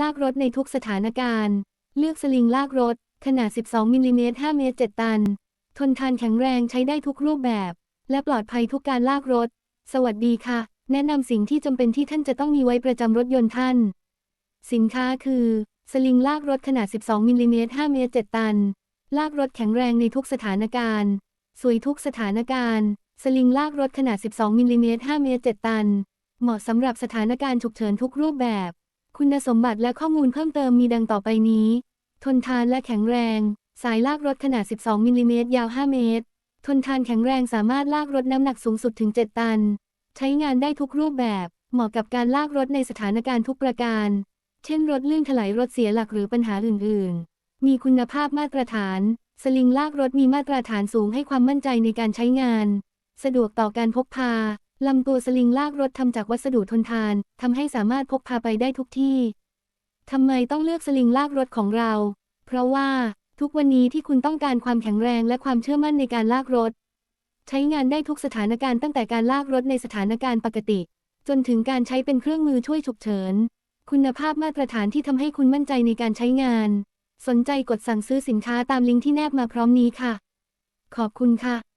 ลากรถในทุกสถานการณ์ เลือกสลิงลากรถ ขนาด 12 มิลลิเมตร 5 เมตร 7 ตัน ทนทานแข็งแรงใช้ได้ทุกรูปแบบ และปลอดภัยทุกการลากรถ สวัสดีค่ะ แนะนำสิ่งที่จำเป็นที่ท่านจะต้องมีไว้ประจำรถยนต์ท่าน สินค้าคือ สลิงลากรถขนาด 12 มิลลิเมตร 5 เมตร 7 ตัน ลากรถแข็งแรงในทุกสถานการณ์ สวยทุกสถานการณ์ สลิงลากรถขนาด 12 มิลลิเมตร 5 เมตร 7 ตัน เหมาะสำหรับสถานการณ์ฉุกเฉินทุกรูปแบบ คุณสมบัติและข้อมูลเพิ่มเติมมีดังต่อไปนี้ ทนทานและแข็งแรง สายลากรถขนาด 12 มิลลิเมตร ยาว 5 เมตร ทนทานแข็งแรงสามารถลากรถน้ำหนักสูงสุดถึง 7 ตัน ใช้งานได้ทุกรูปแบบ เหมาะกับการลากรถในสถานการณ์ทุกประการ เช่นรถลื่นถลายรถเสียหลักหรือปัญหาอื่น ๆ มีคุณภาพมาตรฐาน สลิงลากรถมีมาตรฐานสูงให้ความมั่นใจในการใช้งาน สะดวกต่อการพกพา ลำตัวสลิงลากรถทำจากวัสดุทนทานทำให้สามารถพกพาไปได้ทุกที่ ทำไมต้องเลือกสลิงลากรถของเรา เพราะว่าทุกวันนี้ที่คุณต้องการความแข็งแรงและความเชื่อมั่นในการลากรถ ใช้งานได้ทุกสถานการณ์ตั้งแต่การลากรถในสถานการณ์ปกติ จนถึงการใช้เป็นเครื่องมือช่วยฉุกเฉิน คุณภาพมาตรฐานที่ทำให้คุณมั่นใจในการใช้งาน สนใจกดสั่งซื้อสินค้าตามลิงก์ที่แนบมาพร้อมนี้ค่ะ ขอบคุณค่ะ